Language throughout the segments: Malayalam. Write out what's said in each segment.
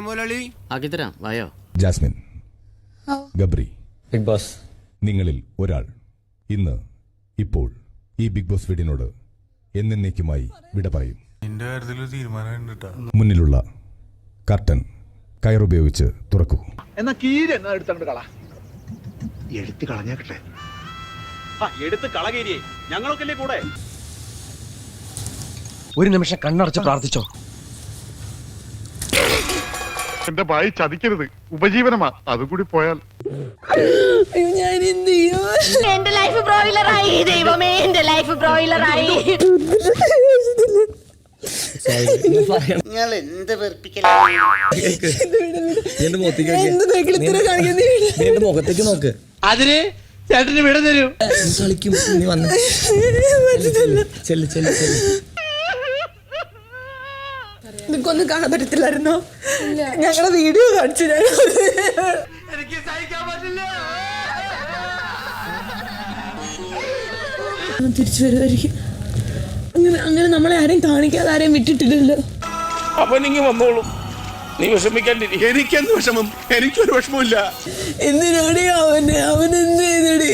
മുരളി ആക്കിത്തരാം വായോ. Jasmine Gabri Bigg Boss. നിങ്ങളിൽ ഒരാൾ ഇന്ന് ഇപ്പോൾ ഈ ബിഗ് ബോസ് വീടിനോട് എന്നേക്കുമായി വിട പറയും. എന്റെ കാര്യത്തിൽ ഒരു മുന്നിലുള്ള കർട്ടൻ കയറുപയോഗിച്ച് തുറക്കൂ. എന്നാ കീര് എന്നാ എടുത്തങ്ങോട്ട് കളാ. എടുത്ത് കളഞ്ഞേക്കട്ടെ. എടുത്ത് കളകേരിയെ. ഞങ്ങളൊക്കെ കൂടെ? ഒരു നിമിഷം കണ്ണടച്ച് പ്രാർത്ഥിച്ചോ? എന്റെ ഭായി ചതിക്കരുത്. ഉപജീവനമാ. അതുകൂടി പോയാൽ. ഞാൻ എന്ത് ചെയ്യും? എന്റെ ലൈഫ് ബ്രോയിലറായി ദൈവമേ എന്റെ ലൈഫ് ബ്രോയിലറായി നിങ്ങൾ എന്ത് എന്റെ മുഖത്തേക്ക് നോക്ക്. അതിന് ചേട്ടന് വിട തരൂ. കളിക്കും നീ വന്ന്. പറ്റത്തില്ല. ചെല്ല് ചെല്ല് ചെല്ല്. നിനക്കൊന്നും കാണാൻ പറ്റത്തില്ലായിരുന്നോ? ഞങ്ങളുടെ വീഡിയോ കാണിച്ചു ഞാൻ. എനിക്ക് സഹിക്കാൻ പറ്റില്ല. തിരിച്ചു വരുമായിരിക്കും. അങ്ങനെ അങ്ങനെ നമ്മളെ ആരെയും കാണിക്കാതെ ആരെയും വിട്ടിട്ടില്ലല്ലോ. അവനിങ്ങി വന്നോളൂ. നീ വിഷമിക്കാണ്ടിരി എനിക്കെന്ത് വിഷമം? എനിക്കൊരു വിഷമമില്ല എന്തിനാടി അവന് അവൻ എന്ത് ചെയ്തടി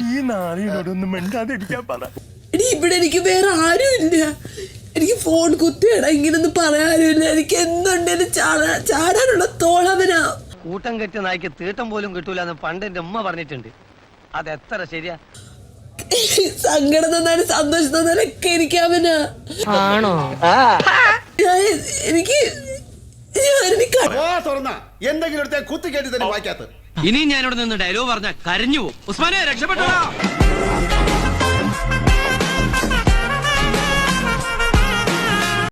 ഈ നാളിനോടൊന്നും മിണ്ടാതിരിക്കാൻ പറ. എടി ഇവിടെ എനിക്ക് വേറെ ആരും ഇല്ല എനിക്ക് ഫോൺ കുത്തിയടാ ഇങ്ങനൊന്നും പറയാനുമില്ല. എനിക്ക് എന്തുണ്ടേലും ചാടാ ചാടാനുള്ള തോളവനാ. കൂട്ടം കെട്ടി നായ്ക്ക് തീട്ടം പോലും കിട്ടൂല എന്ന് പണ്ട് എന്റെ ഉമ്മ പറഞ്ഞിട്ടുണ്ട്. അത് എത്ര ശരിയാ? സങ്കടം തന്നാലും സന്തോഷം തന്നാലും ഒക്കെ എനിക്ക് അവനാ. ആണോ? ഞാൻ എനിക്ക് തുറന്ന എന്തെങ്കിലും കുത്തി കയറ്റി തന്നെ വായിക്കാത്ത ഇനി ഞാനിവിടെ നിന്ന് ഡയലോഗ് പറഞ്ഞ കരഞ്ഞു പോകും. ഉസ്മാനെ രക്ഷപ്പെട്ടോ